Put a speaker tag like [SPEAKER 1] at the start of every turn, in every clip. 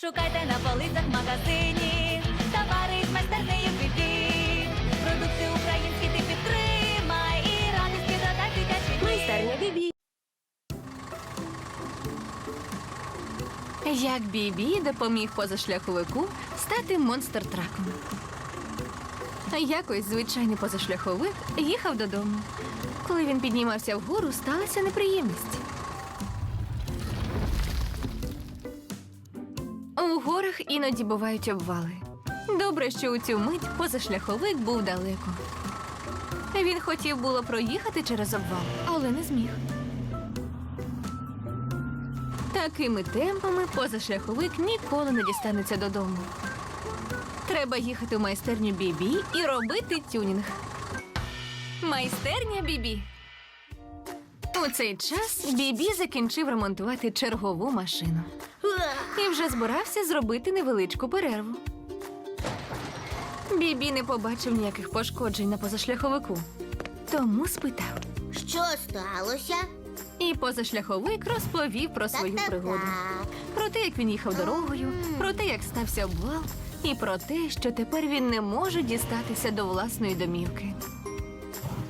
[SPEAKER 1] Шукайте на полицях магазині, товари з майстернею Бібі. Продукти українські ти підтримай і радості додай дитячі.
[SPEAKER 2] Майстерня Бібі. Як Бібі допоміг позашляховику стати монстр-траком. Якось звичайний позашляховик їхав додому. Коли він піднімався вгору, сталася неприємність. У іноді бувають обвали. Добре, що у цю мить позашляховик був далеко. Він хотів було проїхати через обвал, але не зміг. Такими темпами позашляховик ніколи не дістанеться додому. Треба їхати в майстерню Бібі і робити тюнінг. Майстерня Бібі. У цей час Бібі закінчив ремонтувати чергову машину і вже збирався зробити невеличку перерву. Бібі не побачив ніяких пошкоджень на позашляховику, тому спитав.
[SPEAKER 3] Що сталося?
[SPEAKER 2] І позашляховик розповів про свою пригоду. Про те, як він їхав дорогою, про те, як стався обвал, і про те, що тепер він не може дістатися до власної домівки.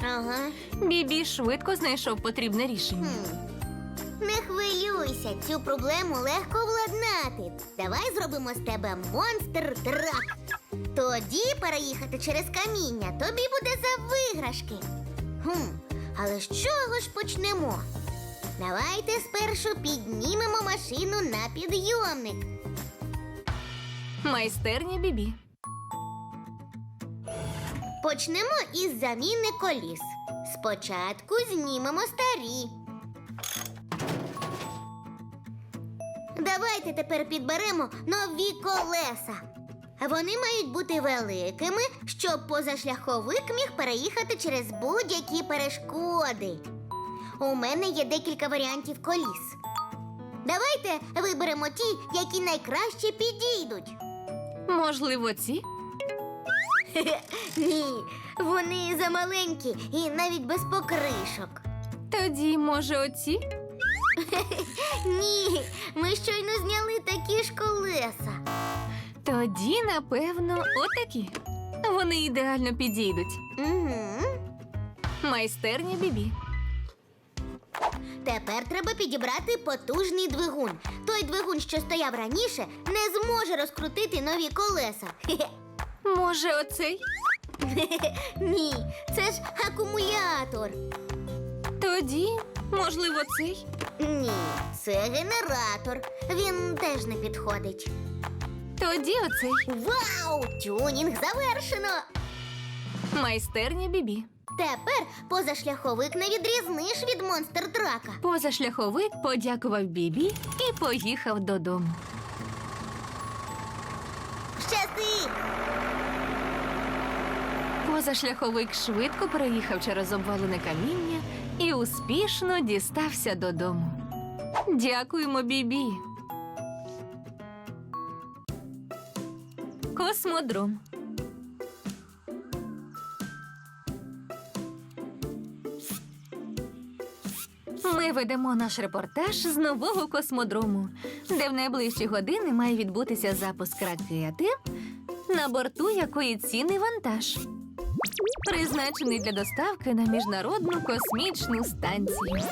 [SPEAKER 3] Ага.
[SPEAKER 2] Бібі швидко знайшов потрібне рішення.
[SPEAKER 3] Хм. Не хвилюйся, цю проблему легко владнати. Давай зробимо з тебе монстр трак. Тоді переїхати через каміння тобі буде за виграшки. Хм, але з чого ж почнемо? Давайте спершу піднімемо машину на підйомник.
[SPEAKER 2] Майстерня Бібі.
[SPEAKER 3] Почнемо із заміни коліс. Спочатку знімемо старі. Давайте тепер підберемо нові колеса. Вони мають бути великими, щоб позашляховик міг переїхати через будь-які перешкоди. У мене є декілька варіантів коліс. Давайте виберемо ті, які найкраще підійдуть.
[SPEAKER 2] Можливо, ці?
[SPEAKER 3] Ні, вони замаленькі і навіть без покришок.
[SPEAKER 2] Тоді, може, оці?
[SPEAKER 3] Ні, ми щойно
[SPEAKER 2] Тоді, напевно, отакі. Вони ідеально підійдуть.
[SPEAKER 3] Угу.
[SPEAKER 2] Майстерня Бібі.
[SPEAKER 3] Тепер треба підібрати потужний двигун. Той двигун, що стояв раніше, не зможе розкрутити нові колеса. Хе-хе.
[SPEAKER 2] Може, оцей?
[SPEAKER 3] Ні, це ж акумулятор.
[SPEAKER 2] Тоді, можливо, цей?
[SPEAKER 3] Ні, це генератор. Він теж не підходить.
[SPEAKER 2] Тоді оцей.
[SPEAKER 3] Вау! Тюнінг завершено!
[SPEAKER 2] Майстерня Бібі.
[SPEAKER 3] Тепер позашляховик не відрізниш від монстр трака.
[SPEAKER 2] Позашляховик подякував Бібі і поїхав додому.
[SPEAKER 3] Щасти!
[SPEAKER 2] Позашляховик швидко переїхав через обвалене каміння і успішно дістався додому. Дякуємо, Бібі. Космодром. Ми ведемо наш репортаж з нового космодрому, де в найближчі години має відбутися запуск ракети, на борту якої цінний вантаж, призначений для доставки на міжнародну космічну станцію.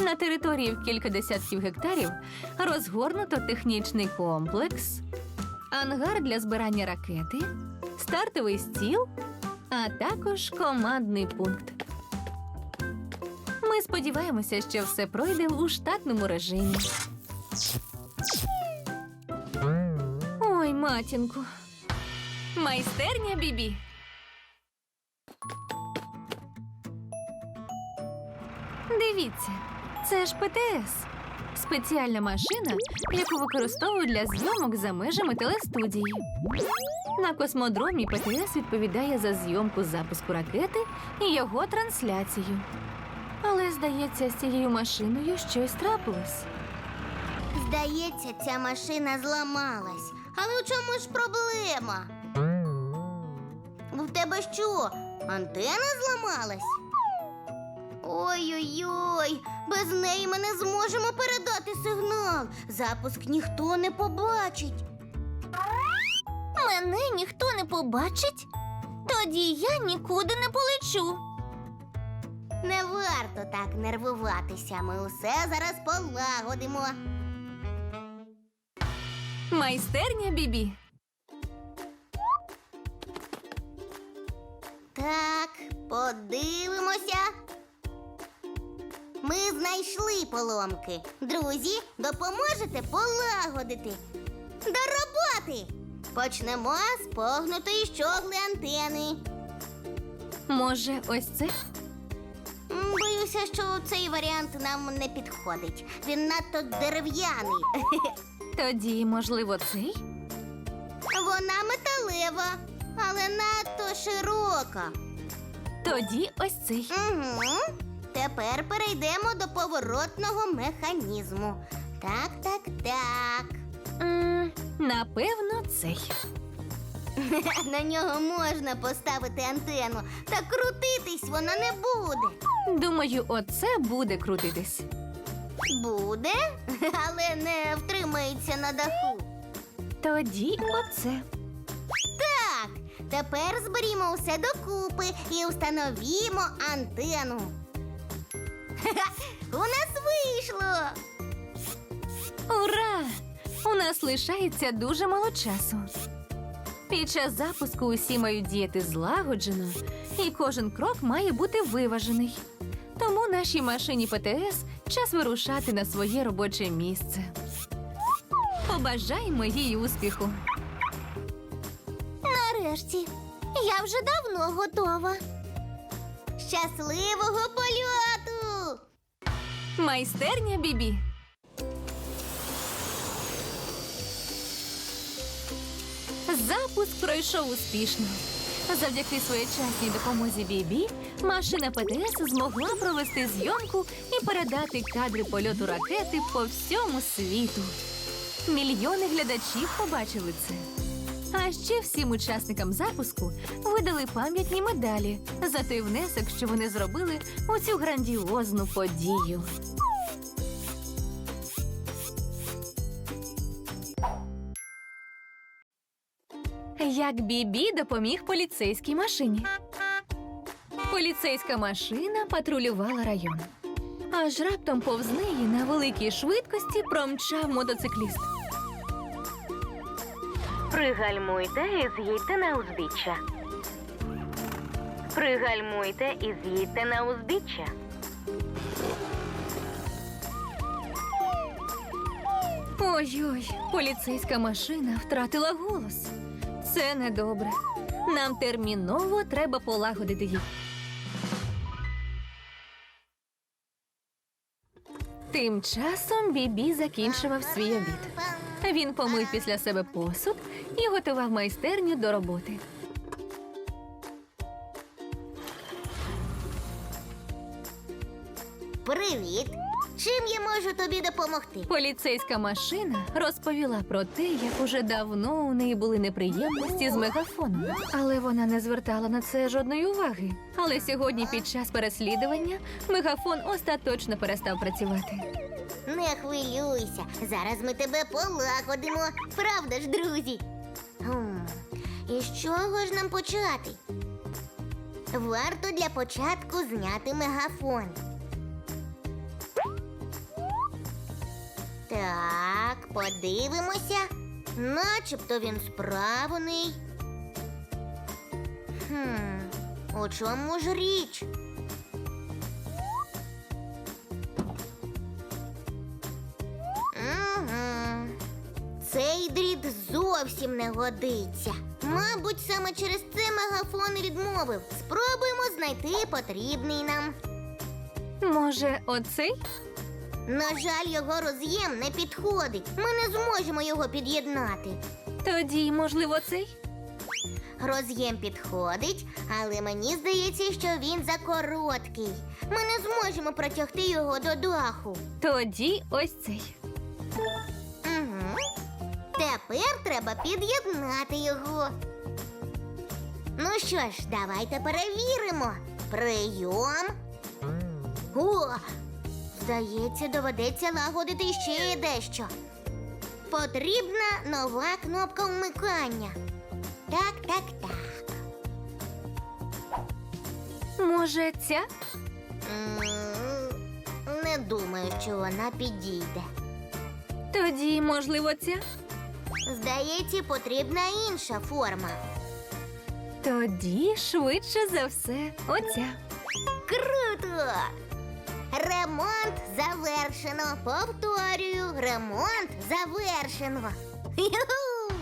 [SPEAKER 2] На території в кілька десятків гектарів розгорнуто технічний комплекс, ангар для збирання ракети, стартовий стіл, а також командний пункт. Ми сподіваємося, що все пройде у штатному режимі. Ой, матінку. Майстерня Бібі. Дивіться, це ж ПТС. Спеціальна машина, яку використовують для зйомок за межами телестудії. На космодромі ПТС відповідає за зйомку запуску ракети і його трансляцію. Але, здається, з цією машиною щось трапилось.
[SPEAKER 3] Здається, ця машина зламалась. Але у чому ж проблема? В тебе що? Антена зламалась? Ой-ой-ой, без неї ми не зможемо передати сигнал. Запуск ніхто не побачить. Мене ніхто не побачить? Тоді я нікуди не полечу. Не варто так нервуватися. Ми усе зараз полагодимо.
[SPEAKER 2] Майстерня Бібі.
[SPEAKER 3] Так, подивимося. Ми знайшли поломки. Друзі, допоможете полагодити. До роботи! Почнемо з погнутої щогли антени.
[SPEAKER 2] Може, ось це?
[SPEAKER 3] М, Боюся, що цей варіант нам не підходить. Він надто дерев'яний.
[SPEAKER 2] Тоді, можливо, цей?
[SPEAKER 3] Вона металева, але надто широка.
[SPEAKER 2] Тоді ось цей.
[SPEAKER 3] Угу. Тепер перейдемо до поворотного механізму. Так, так, так.
[SPEAKER 2] м напевно, цей.
[SPEAKER 3] На нього можна поставити антенну, та крутитись вона не буде.
[SPEAKER 2] Думаю, оце буде крутитись.
[SPEAKER 3] Буде, але не втримається на даху.
[SPEAKER 2] Тоді оце.
[SPEAKER 3] Так, тепер зберімо усе докупи і встановімо антенну. У нас вийшло!
[SPEAKER 2] Ура! У нас лишається дуже мало часу. Під час запуску усі мають діяти злагоджено, і кожен крок має бути виважений. Тому нашій машині ПТС час вирушати на своє робоче місце. Побажаємо їй успіху.
[SPEAKER 3] Нарешті, я вже давно готова. Щасливого польоту!
[SPEAKER 2] Майстерня Бібі. Запуск пройшов успішно. Завдяки своєчасній допомозі Бібі машина ПТС змогла провести зйомку і передати кадри польоту ракети по всьому світу. Мільйони глядачів побачили це. А ще всім учасникам запуску видали пам'ятні медалі за той внесок, що вони зробили у цю грандіозну подію. Як Бібі допоміг поліцейській машині. Поліцейська машина патрулювала район. Аж раптом повз неї на великій швидкості промчав мотоцикліст.
[SPEAKER 4] Пригальмуйте і з'їдьте на узбіччя. Пригальмуйте і з'їдьте на узбіччя.
[SPEAKER 2] Ой-ой, поліцейська машина втратила голос. Це недобре. Нам терміново треба полагодити їх. Тим часом Бібі закінчував свій обід. Він помив після себе посуд і готував майстерню до роботи.
[SPEAKER 3] Привіт! Чим я можу тобі допомогти?
[SPEAKER 2] Поліцейська машина розповіла про те, як уже давно у неї були неприємності з мегафоном, але вона не звертала на це жодної уваги. Але сьогодні, під час переслідування, мегафон остаточно перестав працювати.
[SPEAKER 3] Не хвилюйся, зараз ми тебе полагодимо. Правда ж, друзі? Хм, І з чого ж нам почати? Варто для початку зняти мегафон. Так, подивимося. Начебто він справний. Хм, у чому ж річ? Зовсім не годиться. Мабуть, саме через це мегафон і відмовив. Спробуємо знайти потрібний нам.
[SPEAKER 2] Може, оцей?
[SPEAKER 3] На жаль, його роз'єм не підходить. Ми не зможемо його під'єднати.
[SPEAKER 2] Тоді, можливо, цей?
[SPEAKER 3] Роз'єм підходить, але мені здається, що він закороткий. Ми не зможемо протягти його до даху.
[SPEAKER 2] Тоді ось цей.
[SPEAKER 3] Тепер треба під'єднати його. Ну що ж, давайте перевіримо. Прийом. О, здається, доведеться лагодити ще дещо. Потрібна нова кнопка вмикання. Так, так, так.
[SPEAKER 2] Може, ця?
[SPEAKER 3] М, Не думаю, що вона підійде.
[SPEAKER 2] Тоді, можливо, ця?
[SPEAKER 3] Здається, потрібна інша форма.
[SPEAKER 2] Тоді швидше за все, оця.
[SPEAKER 3] Круто! Ремонт завершено. Повторюю, ремонт завершено. Юху!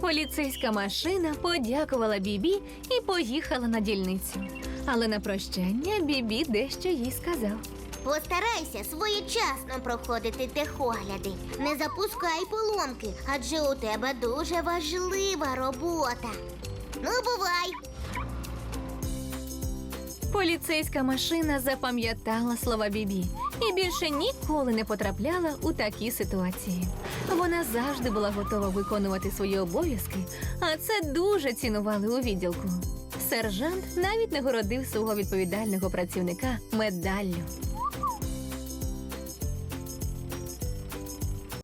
[SPEAKER 2] Поліцейська машина подякувала Бібі і поїхала на дільницю. Але на прощання Бібі дещо їй сказав.
[SPEAKER 3] Постарайся своєчасно проходити техогляди. Не запускай поломки, адже у тебе дуже важлива робота. Ну, бувай!
[SPEAKER 2] Поліцейська машина запам'ятала слова Бібі і більше ніколи не потрапляла у такі ситуації. Вона завжди була готова виконувати свої обов'язки, а це дуже цінували у відділку. Сержант навіть нагородив свого відповідального працівника медаллю.